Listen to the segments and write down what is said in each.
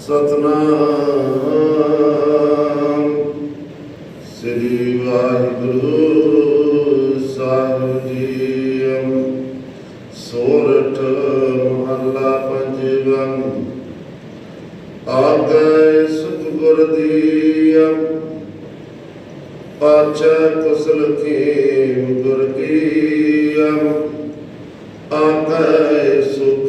ਸਤਨਾਮ। ਸ੍ਰੀ ਵਾਹਿਗੁਰੂ ਸਾਹਿਬ ਜੀ ਸੋਰਠ ਮਹੱਲਾ ਪੰਜਵਾਂ। ਆਗੈ ਸੁਖ ਗੁਰ ਦੀਆ। ਪਾਚੈ ਕੁਸਲ ਕੀ ਗੁਰ ਕੀਆ। ਆਗੈ ਸੁਖ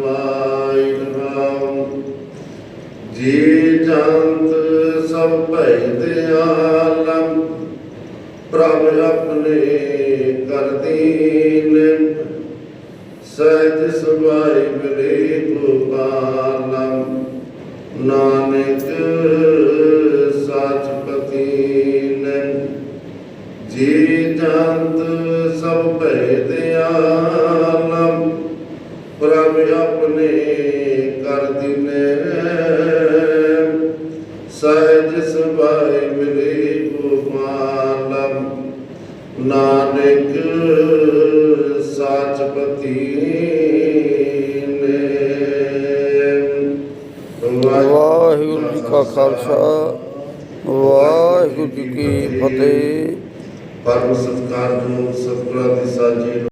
ਚੜ੍ਹ ਜੀ ਜੰਤ ਸਭ ਭੈ ਦਿਆਲਮ ਪ੍ਰਭ ਆਪਣੇ ਕਰ ਦੀਨ। ਸਹਿਜ ਸੁਭਾਈ ਮਿਲੇ ਗੋਪਾਲਮ, ਨਾਨਕ ਸਾਚ ਜੀ ਜੰਤ ਸਭ ਭੈ ਦਿਆਲਮ ਪ੍ਰਭ ਆਪਣੇ ਕਰ ਦਿਨੇ। ਸਹਿਜ ਸੁਭਾਈ ਮਿਲੇ ਗੋਪਾਲਮ। ਨਾਨਕ ਸਾਚ ਪਤੀਨ ਵਾਹਿਗੁਰੂ ਜੀ ਕਾ ਖਾਲਸਾ ਵਾਹਿਗੁਰੂ ਜੀ ਕੀ ਫਤਿਹ। ਪਰਮ ਸਤਕਾਰ ਨੂੰ ਸਤਿਗੁਰਾਂ ਦੀ ਸਾਜੀ